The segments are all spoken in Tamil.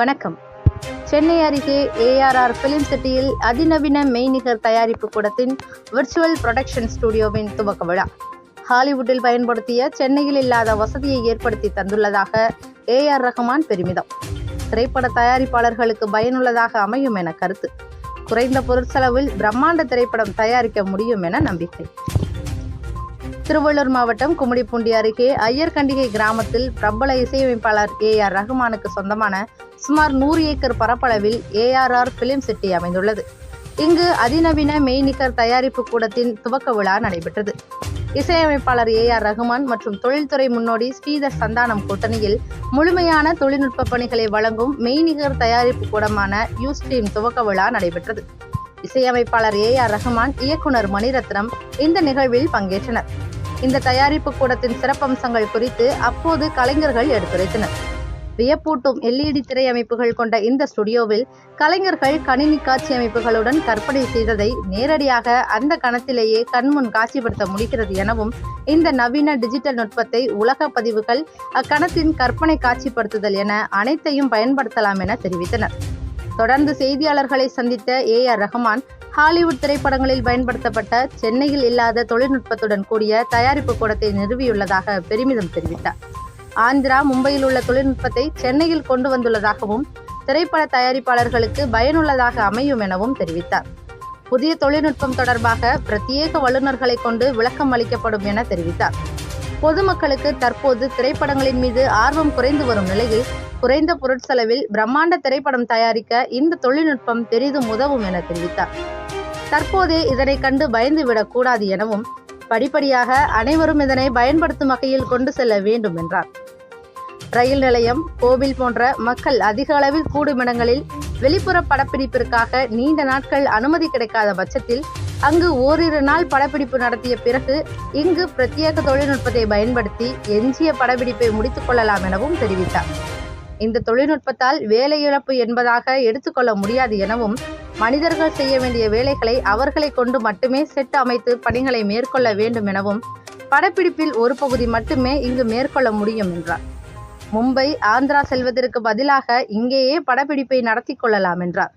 வணக்கம். சென்னை அருகே ஏஆர்ஆர் பிலிம் சிட்டியில் அதிநவீன மெய்நிகர் தயாரிப்பு கூடத்தின் விர்ச்சுவல் புரொடக்ஷன் ஸ்டுடியோவின் துவக்க விழா. ஹாலிவுட்டில் பயன்படுத்திய சென்னையில் இல்லாத வசதியை ஏற்படுத்தி தந்துள்ளதாக ஏஆர் ரஹ்மான் பெருமிதம். திரைப்பட தயாரிப்பாளர்களுக்கு பயனுள்ளதாக அமையும் என கருத்து. குறைந்த பொருட்செலவில் பிரம்மாண்ட திரைப்படம் தயாரிக்க முடியும் என நம்பிக்கை. திருவள்ளூர் மாவட்டம் கும்மிடிப்பூண்டி அருகே ஐயர்கண்டிகை கிராமத்தில் பிரபல இசையமைப்பாளர் ஏ ஆர் ரஹ்மானுக்கு சொந்தமான சுமார் நூறு ஏக்கர் பரப்பளவில் ஏஆர்ஆர் பிலிம் சிட்டி அமைந்துள்ளது. இங்கு அதிநவீன மெய்நிகர் தயாரிப்பு கூடத்தின் துவக்க விழா நடைபெற்றது. இசையமைப்பாளர் ஏ ஆர் ரஹ்மான் மற்றும் தொழில்துறை முன்னோடி ஸ்ரீதர் சந்தானம் கூட்டணியில் முழுமையான தொழில்நுட்ப பணிகளை வழங்கும் மெய்நிகர் தயாரிப்பு கூடமான யூஸ்ட்ரீம் துவக்க விழா நடைபெற்றது. இசையமைப்பாளர் ஏ ஆர் ரஹ்மான் இயக்குனர் மணிரத்னம் இந்த நிகழ்வில் பங்கேற்றனர். இந்த தயாரிப்பு கூடத்தின் சிறப்பம்சங்கள் குறித்து அப்போது கலைஞர்கள் எடுத்துரைத்தனர். வியப்பூட்டும் எல்இடி திரை அமைப்புகள் கொண்ட இந்த ஸ்டுடியோவில் கலைஞர்கள் கணினி காட்சி அமைப்புகளுடன் கற்பனை செய்ததை நேரடியாக அந்த கணத்திலேயே கண்முன் காட்சிப்படுத்த முடிகிறது எனவும் இந்த நவீன டிஜிட்டல் நுட்பத்தை உலக பதிவுகள் அக்கணத்தின் கற்பனை காட்சிப்படுத்துதல் என அனைத்தையும் பயன்படுத்தலாம் என தெரிவித்தனர். தொடர்ந்து செய்தியாளர்களை சந்தித்த ஏ ஆர் ரஹ்மான் ஹாலிவுட் திரைப்படங்களில் பயன்படுத்தப்பட்ட சென்னையில் இல்லாத தொழில்நுட்பத்துடன் கூடிய தயாரிப்பு கூடத்தை நிறுவியுள்ளதாக பெருமிதம் தெரிவித்தார். ஆந்திரா மும்பையில் உள்ள தொழில்நுட்பத்தை சென்னையில் கொண்டு வந்துள்ளதாகவும் திரைப்பட தயாரிப்பாளர்களுக்கு பயனுள்ளதாக அமையும் எனவும் தெரிவித்தார். புதிய தொழில்நுட்பம் தொடர்பாக பிரத்யேக வல்லுநர்களை கொண்டு விளக்கம் அளிக்கப்படும் என தெரிவித்தார். பொதுமக்களுக்கு தற்போது திரைப்படங்களின் மீது ஆர்வம் குறைந்து வரும் நிலையில் குறைந்த பொருட்செலவில் பிரம்மாண்ட திரைப்படம் தயாரிக்க இந்த தொழில்நுட்பம் பெரிதும் உதவும் என தெரிவித்தார். தற்போதே இதனை கண்டு பயந்து விடக்கூடாது எனவும் படிப்படியாக அனைவரும் இதனை பயன்படுத்தும் வகையில் கொண்டு செல்ல வேண்டும் என்றார். ரயில் நிலையம் கோவில் போன்ற மக்கள் அதிக அளவில் கூடும் இடங்களில் வெளிப்புற படப்பிடிப்பிற்காக நீண்ட நாட்கள் அனுமதி கிடைக்காத பட்சத்தில் அங்கு ஓரிரு நாள் படப்பிடிப்பு நடத்திய பிறகு இங்கு பிரத்யேக தொழில்நுட்பத்தை பயன்படுத்தி எஞ்சிய படப்பிடிப்பை முடித்துக் கொள்ளலாம் எனவும் தெரிவித்தார். இந்த தொழில்நுட்பத்தால் வேலை இழப்பு என்பதாக எடுத்துக்கொள்ள முடியாது எனவும் மனிதர்கள் செய்ய வேண்டிய வேலைகளை அவர்களை கொண்டு மட்டுமே செட் அமைத்து பணிகளை மேற்கொள்ள வேண்டும் எனவும் படப்பிடிப்பில் ஒரு பகுதி மட்டுமே இங்கு மேற்கொள்ள முடியும் என்றார். மும்பை ஆந்திரா செல்வதற்கு பதிலாக இங்கேயே படப்பிடிப்பை நடத்தி கொள்ளலாம் என்றார்.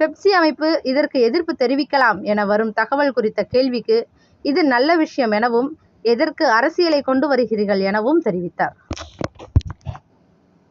பெப்சி அமைப்பு இதற்கு எதிர்ப்பு தெரிவிக்கலாம் என வரும் தகவல் குறித்த கேள்விக்கு இது நல்ல விஷயம் எனவும் எதற்கு அரசியலை கொண்டு வருகிறீர்கள் எனவும் தெரிவித்தார்.